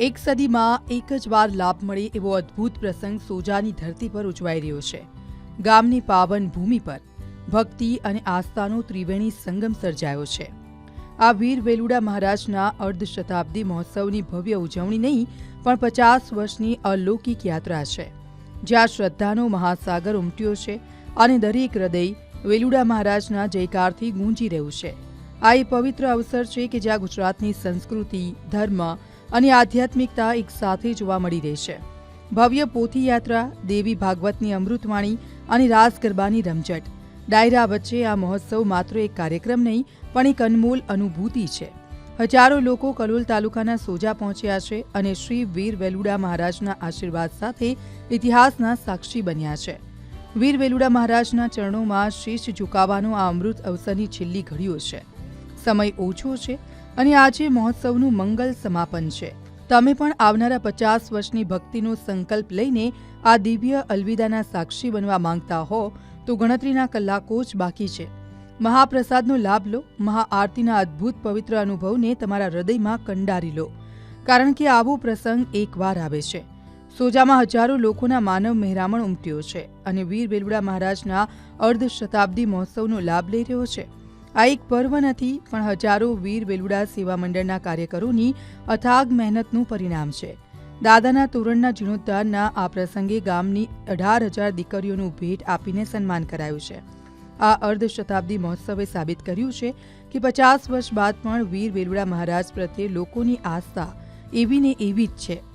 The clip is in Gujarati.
એક સદીમાં એક જ વાર લાભ મળે એવો અદ્ભુત પ્રસંગ સોજાની ધરતી પર ઉજવાઈ રહ્યો છે. ગામની પાવન ભૂમિ પર ભક્તિ અને આસ્થાનો ત્રિવેણી સંગમ સર્જાયો છે. આ વીર વેલુડા મહારાજના અર્ધ શતાબ્દી મહોત્સવની ભવ્ય ઉજવણી નહીં, પણ પચાસ વર્ષની અલૌકિક યાત્રા છે. જ્યાં શ્રદ્ધાનો મહાસાગર ઉમટ્યો છે અને દરેક હૃદય વેલુડા મહારાજના જયકારથી ગુંજી રહ્યું છે. આ એ પવિત્ર અવસર છે કે જ્યાં ગુજરાતની સંસ્કૃતિ, ધર્મ અને આધ્યાત્મિકતા એક સાથે જોવા મળી રહી છે. ભવ્ય પોથી યાત્રા દેવી ભાગવતની અમૃતવાણી અને રાસ ગરબાની રમઝટ. ડાયરા વચ્ચે આ મહોત્સવ માત્ર એક કાર્યક્રમ નહીં, પણ એક અનમોલ અનુભૂતિ છે. હજારો લોકો કલોલ તાલુકાના સોજા પહોંચ્યા છે અને શ્રી વીર વેલુડા મહારાજના આશીર્વાદ સાથે ઇતિહાસના સાક્ષી બન્યા છે. વીર વેલુડા મહારાજના ચરણોમાં શીશ ઝુકાવાનો આ અમૃત અવસરની છેલ્લી ઘડીઓ છે. સમય ઓછો છે અને આજે મહોત્સવનું મંગલ સમાપન છે. તમે પણ આવનારા પચાસ વર્ષની ભક્તિનો સંકલ્પ લઈને આ દિવ્ય અલવિદાના સાક્ષી બનવા માંગતા હો, તો ગણતરીના કલાકો જ બાકી છે. મહાપ્રસાદનો લાભ લો, મહાઆરતીના અદ્ભુત પવિત્ર અનુભવને તમારા હૃદયમાં કંડારી લો. કારણ કે આવો પ્રસંગ એકવાર આવે છે. સોજામાં હજારો લોકોના માનવ મહેરામણ ઉમટ્યો છે અને વીર બેલવડા મહારાજના અર્ધ શતાબ્દી મહોત્સવનો લાભ લઈ રહ્યો છે. આ એક પર્વ નથી, પણ હજારો વીર વેલુડા સેવા મંડળના કાર્યકરોની અથાગ મહેનતનું પરિણામ છે. દાદાના તોરણના જીર્ણોદ્ધારના આ પ્રસંગે ગામની અઢાર હજાર દીકરીઓનું ભેટ આપીને સન્માન કરાયું છે. આ અર્ધ શતાબ્દી મહોત્સવે સાબિત કર્યું છે કે પચાસ વર્ષ બાદ પણ વીર વેલુડા મહારાજ પ્રત્યે લોકોની આસ્થા એવી ને એવી જ છે.